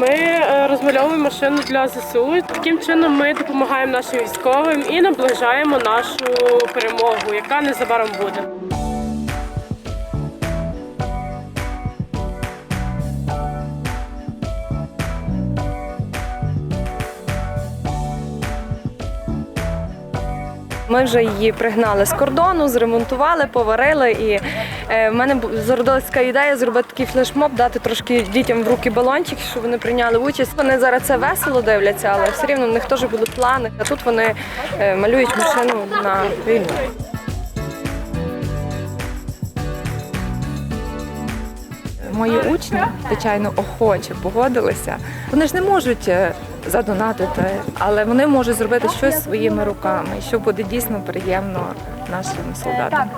Ми е, розмальовуємо машину для ЗСУ. Таким чином ми допомагаємо нашим військовим і наближаємо нашу перемогу, яка незабаром буде. Ми вже її пригнали з кордону, зремонтували, поварили. І е, в мене зародилася така ідея зробити такий флешмоб, дати трошки дітям в руки балончик, щоб вони прийняли участь. Вони зараз це весело дивляться, але все рівно в них теж були плани. А тут вони е, малюють машину на війну. Мої учні, звичайно, охоче погодилися. Вони ж не можуть е, задонатити, але вони можуть зробити щось своїми руками, що буде дійсно приємно нашим солдатам.